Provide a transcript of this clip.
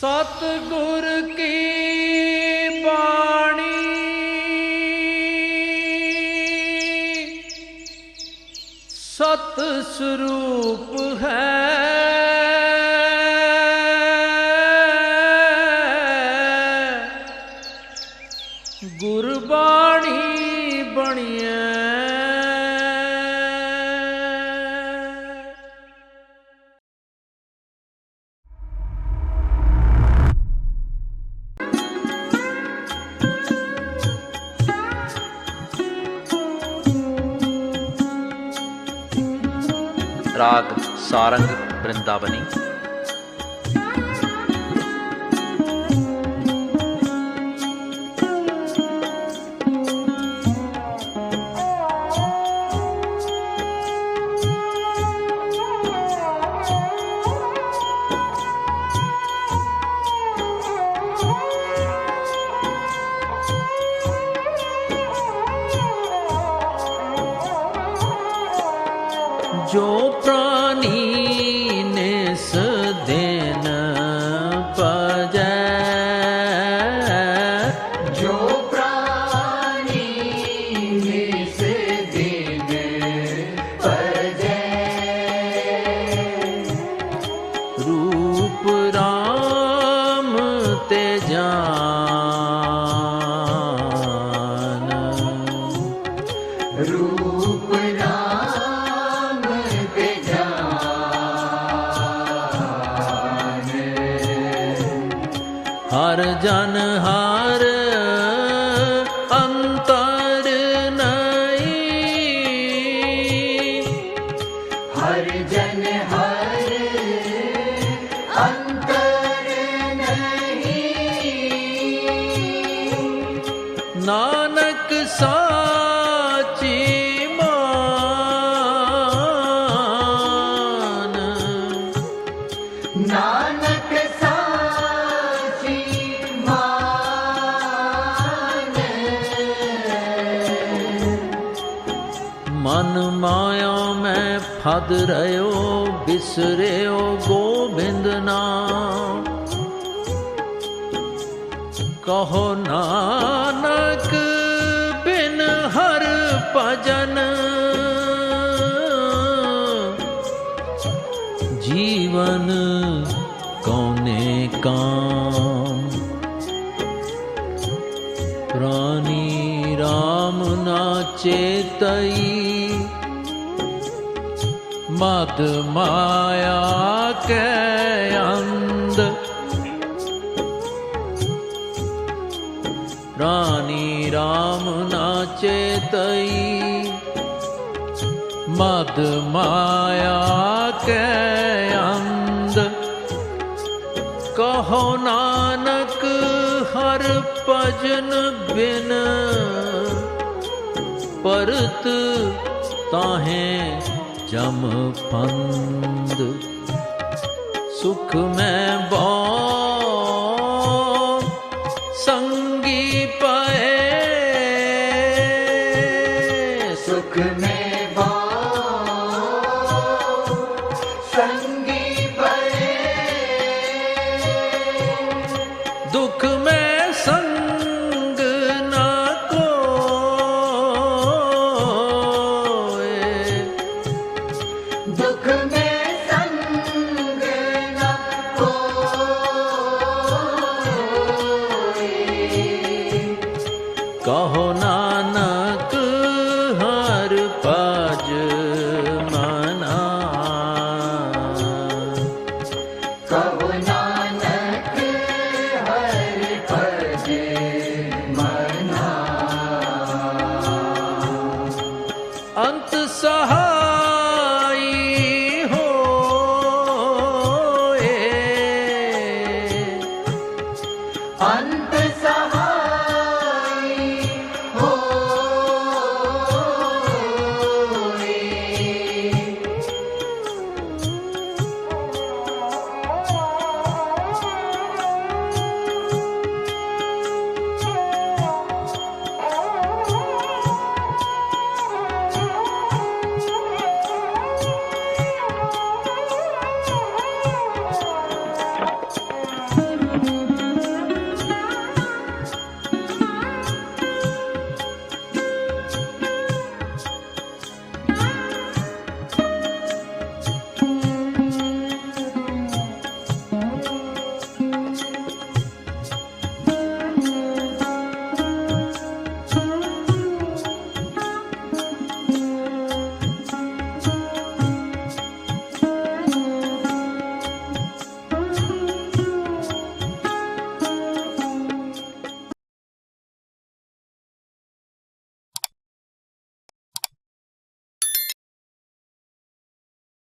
ਸਤਿਗੁਰ ਕੀ ਬਾਣੀ? ਸਤ ਸਰੂਪ ਹੈ। ਗੁਰਬਾਣੀ ਬਣਿਆ ਰਾਗ ਸਾਰੰਗ ਬ੍ਰਿੰਦਾਵਨੀ draw near. ਹਰ ਜਨ ਹਰ ਅੰਤਰ ਨਹੀਂ। ਹਰ ਜਨ ਹਰ ਮਨ ਮਾਇਆ ਮੈਂ ਫਦ ਰਿਓ ਬਿਸਰਿਓ, ਗੋਬਿੰਦ ਨਾਮ। ਕਹੋ ਨਾਨਕ, ਬਿਨ ਹਰ ਭਜਨ। ਜੀਵਨ ਕੌਨੇ ਕਾਮ? प्राणी राम नाचेतई मद माया के अंध प्राणी राम नाचेतई मद माया के अंध कहो ना ਭਜਨ ਬਿਨ ਪਰਤ ਤਾਹੇ ਜਮ ਪੰਦ ਸੁਖ ਮੈਂ ਬੋ ਸੰਗੀ ਪਏ। ਸੁਖ ਮੈਂ গহনা